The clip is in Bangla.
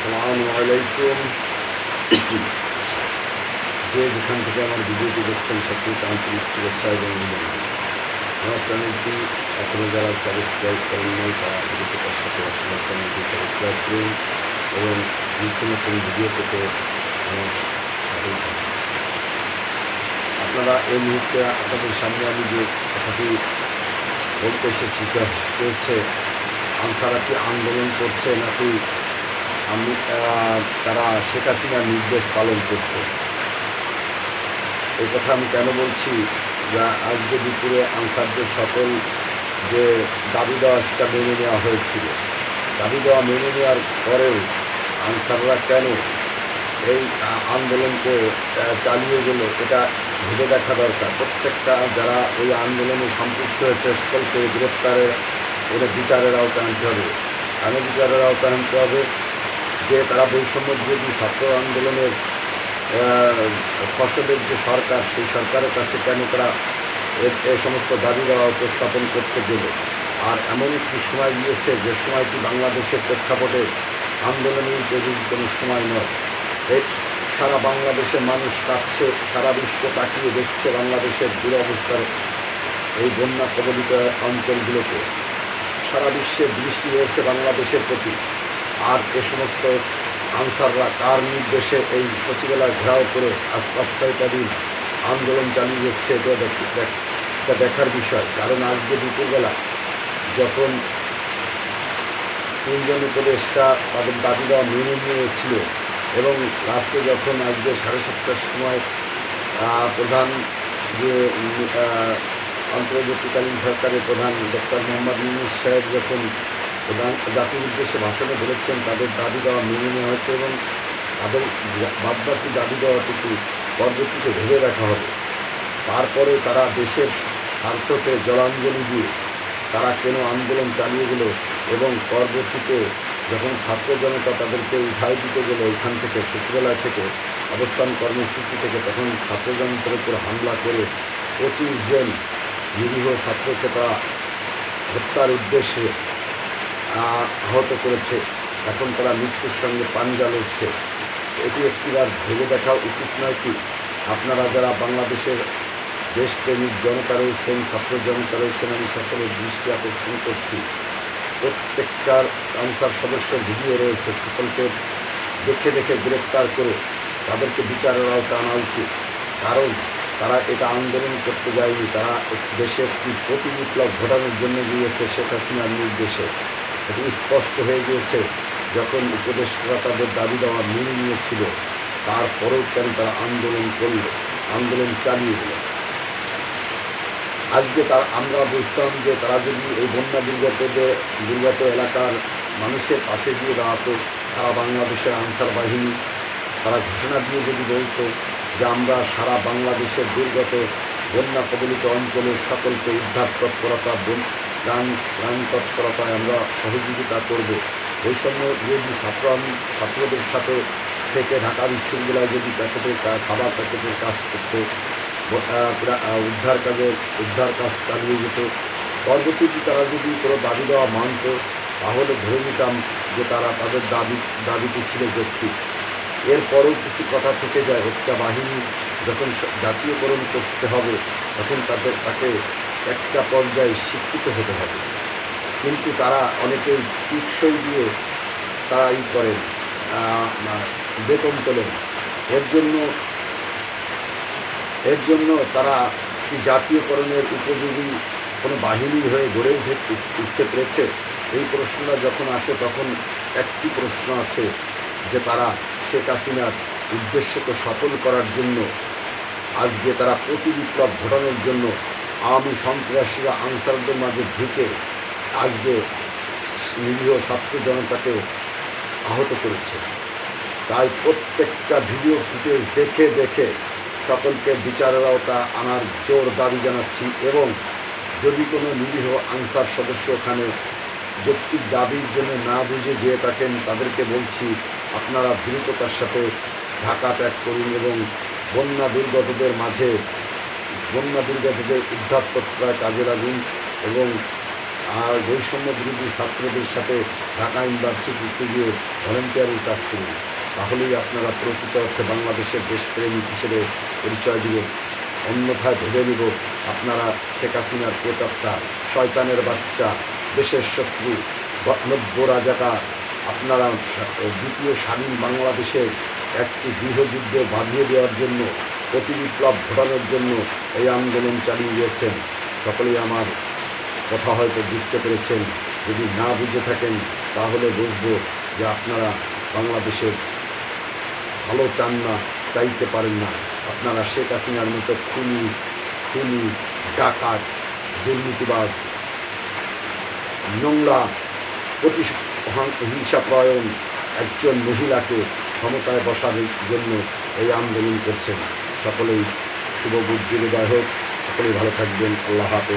আসসালামু আলাইকুম যে যেখান থেকে আমার ভিডিওটি দেখছেন সত্যি আন্তরিক শুভেচ্ছা এবং আমার চ্যানেলটি এখনও যারা সাবস্ক্রাইব করেন নাই তারা দ্রুততার সাথে আমার চ্যানেলটি সাবস্ক্রাইব করুন এবং নতুন নতুন ভিডিও পেতে আমার। আপনারা এই মুহূর্তে আপনাদের সামনে আমি যে কথাটি বলতে এসেছি হচ্ছে, আনসারা কি আন্দোলন করছে নাকি আমি তারা শেখ হাসিনার নির্দেশ পালন করছে। এই কথা আমি কেন বলছি? যা আজকে দুপুরে আনসারদের সকল যে দাবি দেওয়া, সেটা মেনে নেওয়া হয়েছিল। দাবি দেওয়া মেনে নেওয়ার পরেও আনসাররা কেন এই আন্দোলনকে চালিয়ে গেল, এটা ভেবে দেখা দরকার। প্রত্যেকটা যারা ওই আন্দোলনে সম্পৃক্ত হয়েছে, সকলকে গ্রেপ্তারে ওদের বিচারের আওতায় আনতে হবে। কেন বিচারের আওতায় আনতে হবে? যে তারা বৈষম্য বিরোধী ছাত্র আন্দোলনের ফসলের যে সরকার, সেই সরকারের কাছে কেন তারা এ- সমস্ত দাবি দেওয়া উপস্থাপন করতে গেল? আর এমন একটি সময় গিয়েছে যে সময়টি বাংলাদেশের প্রেক্ষাপটে আন্দোলনের উপযোগী কোনো সময় নয়। সারা বাংলাদেশের মানুষ কাঁদছে সারা বিশ্ব তাকিয়ে দেখছে বাংলাদেশের দুরবস্থার এই বন্যা কবলিত অঞ্চলগুলোকে। সারা বিশ্বের দৃষ্টি রয়েছে বাংলাদেশের প্রতি। আর এ সমস্ত আনসাররা কার নির্দেশে এই সচিবালয় ঘেরাও করে আজ পাঁচ ছয়টা দিন আন্দোলন চালিয়ে যাচ্ছে, এটা দেখ- দেখ- এটা দেখার বিষয়। কারণ আজকে দুপুরবেলা যখন তিনজন উপদেষ্টা তাদের দাবি দেওয়া মেনে নিয়েছিল এবং লাস্টে যখন আজকে সাড়ে সাতটার সময় প্রধান যে অন্তর্বর্তীকালীন সরকারের প্রধান ডক্টর মোহাম্মদ ইউনুস সাহেব যখন প্রধান জাতির উদ্দেশ্যে ভাষণে বলেছেন, তাদের দাবি দেওয়া মেনে নেওয়া হচ্ছে এবং তাদের বাদবাকি দাবি দেওয়াটুকু পরবর্তীতে ভেবে দেখা হবে। তারপরে তারা দেশের স্বার্থকে জলাঞ্জলি দিয়ে তারা কেন আন্দোলন চালিয়ে গেল এবং পরবর্তীতে যখন ছাত্র জনতা তাদেরকে উঠাই দিতে গেল ওইখান থেকে, সচিবালয় থেকে, অবস্থান কর্মসূচি থেকে, তখন ছাত্র জনতার উপর হামলা করে পঁচিশ জন নিরীহ ছাত্রকে তারা হত্যার উদ্দেশ্যে আহত করেছে। এখন তারা মৃত্যুর সঙ্গে পাঞ্জা লড়ছে। এটি একটিবার ভেবে দেখা উচিত নয় কি? আপনারা যারা বাংলাদেশের দেশপ্রেমিক জনতা রয়েছেন, ছাত্র জনতা রয়েছেন, আমি সকলের দৃষ্টি আকর্ষণ করছি। প্রত্যেকটার আনসার সদস্য ভিডিও রয়েছে। সকলকে দেখে দেখে গ্রেপ্তার করে তাদেরকে বিচারের আওতায় আনা উচিত। কারণ তারা এটা আন্দোলন করতে যায়নি। তারা দেশে একটি প্রতি বিপ্লব ঘটানোর জন্য গিয়েছে, শেখ হাসিনার নির্দেশে। এটি স্পষ্ট হয়ে গিয়েছে যখন উপদেষ্টারা তাদের দাবি দেওয়া মেনে নিয়েছিল। তারপরেও কেন তারা আন্দোলন করল? আন্দোলন চালিয়ে দিল আজকে তার আমরা বুঝতাম যে তারা যদি এই বন্যা দুর্গত যে দুর্গত এলাকার মানুষের পাশে দিয়ে দাঁড়াতো, সারা বাংলাদেশের আনসার বাহিনী, তারা ঘোষণা দিয়ে যদি বলতো যে আমরা সারা বাংলাদেশের দুর্গত বন্যা কবলিত অঞ্চলের সকলকে উদ্ধার তৎপরতা প্রাণ প্রাণ তৎপরতায় আমরা সহযোগিতা করব। বৈষম্য বিরোধী ছাত্র ছাত্রদের সাথে থেকে ঢাকা বিশ্ববিদ্যালয়ে যদি প্যাকেটের খাবার প্যাকেটের কাজ করতো উদ্ধার কাজের উদ্ধার কাজ চালিয়ে যেত পরবর্তীতে তারা যদি কোনো দাবি দেওয়া মানত, তাহলে ধরে নিতাম যে তারা তাদের দাবি দাবিটি ছিল যৌক্তিক এরপরও কিছু কথা থেকে যায়, হত্যা বাহিনী যখন জাতীয়করণ করতে হবে, তখন তাদের তাকে একটা পর্যায়ে শিক্ষিত হতে হবে। কিন্তু তারা অনেকেই টিপসই দিয়ে তারা ই করেন বেতন তোলেন। এর জন্য এর জন্য তারা কি জাতীয়করণের উপযোগী কোনো বাহিনী হয়ে গড়ে উঠে, উঠতে পেরেছে? এই প্রশ্নটা যখন আসে, তখন একটি প্রশ্ন আসে যে তারা শেখ হাসিনার উদ্দেশ্যকে সফল করার জন্য, আজকে তারা প্রতি বিপ্লব ঘটানোর জন্য আওয়ামী সন্ত্রাসীরা আনসারদের মাঝে ঢুকে আজকে নিরীহ ছাত্র জনতাকে আহত করেছে। তাই প্রত্যেকটা ভিডিও ফুটেজ দেখে দেখে সকলকে বিচারের আওতা আনার জোর দাবি জানাচ্ছি এবং যদি কোনো নিরীহ আনসার সদস্য ওখানে যৌক্তিক দাবির জন্য না বুঝে গিয়ে থাকেন, তাদেরকে বলছি আপনারা দ্রুততার সাথে ঢাকা ত্যাগ করুন এবং বন্যা দুর্গতদের মাঝে বন্যা দুর্গতদের উদ্ধার তৎপরায় কাজে লাগুন এবং আর বৈষম্য বিরোধী ছাত্রদের সাথে ঢাকা ইউনিভার্সিটিতে গিয়ে ভলেন্টিয়ারের কাজ করুন। তাহলেই আপনারা প্রকৃত অর্থে বাংলাদেশের দেশপ্রেমিক হিসেবে পরিচয় দিবেন। অন্যথায় ভেবে নিব আপনারা শেখ হাসিনার প্রেতাত্মা শয়তানের বাচ্চা, দেশের শত্রু, নব্য রাজাকা আপনারা দ্বিতীয় স্বাধীন বাংলাদেশের একটি গৃহযুদ্ধ বাঁধিয়ে দেওয়ার জন্য প্রতি বিপ্লব ঘটানোর জন্য এই আন্দোলন চালিয়ে গিয়েছেন। সকলেই আমার কথা হয়তো বুঝতে পেরেছেন। যদি না বুঝে থাকেন, তাহলে বুঝব যে আপনারা বাংলাদেশের ভালো চান না, চাইতে পারেন না। আপনারা শেখ হাসিনার মতো খুনি খুনি, ডাকাত, দুর্নীতিবাজ, নোংরা প্রতিহিংসাপরায়ণ একজন মহিলাকে ক্ষমতায় বসার জন্য এই আন্দোলন করছেন। সকলেই শুভ বুদ্ধির উদয় হোক। সকলেই ভালো থাকবেন। আল্লাহ হাফেজ।